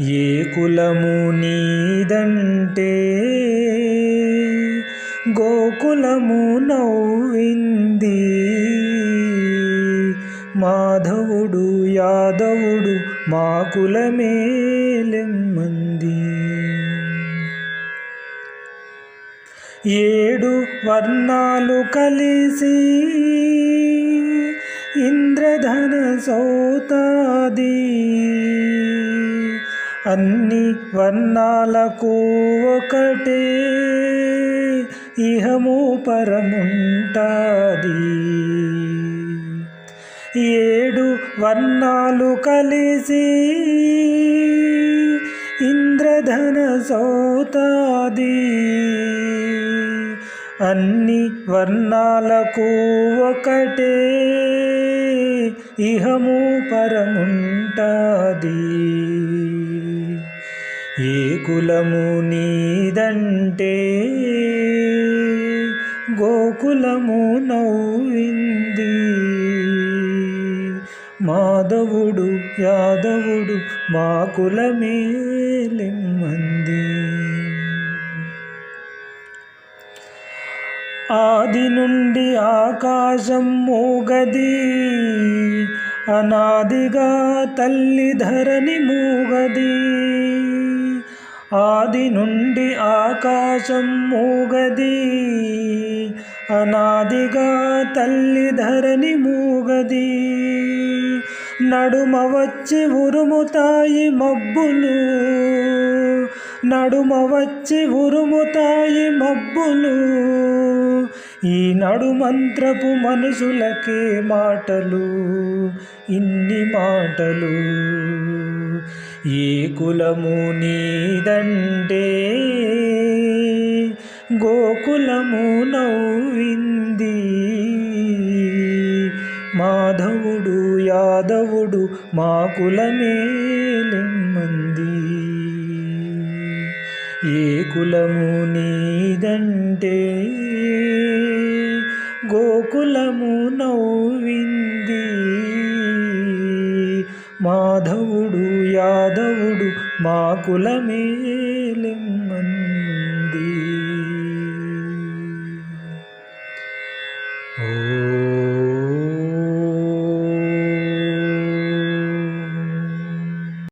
ఏ కులము నీదంటే గోకులము నవ్వింది. మాధవుడు యాదవుడు మా కులమేలెమ్మంది ఏడు వర్ణాలు కలిసి ఇంద్రధన సౌతాది అన్ని వర్ణాలకు ఒకటే. ఇహము పరముంటాది. ఏడు వర్ణాలు కలిసి ఇంద్రధన సౌతాది. అన్ని వర్ణాలకు ఒకటే. ఇహము పరముంటాది. ఏ కులము నీదంటే గోకులము నవ్వింది. మాధవుడు యాదవుడు మా కులమేలెమ్మంది ఆది నుండి ఆకాశం మూగది అనాదిగా తల్లి ధరణి మూగది. ఆది నుండి ఆకాశం మూగది. అనాదిగా తల్లి ధరణి మూగది. నడుమ వచ్చి ఉరుముతాయి మబ్బులు. నడుమ వచ్చి ఉరుముతాయి మబ్బులు. ఈ నడుమంత్రపు మనుషులకే మాటలు ఇన్ని మాటలు. ఏ కులము నీదంటే గోకులము నవ్వింది. మాధవుడు యాదవుడు మా కులమేలెమ్మంది ఏ కులము నీదంటే గోకులము నవ్వింది. మాధవుడు యాదవుడు మా కులమేలెమ్మంది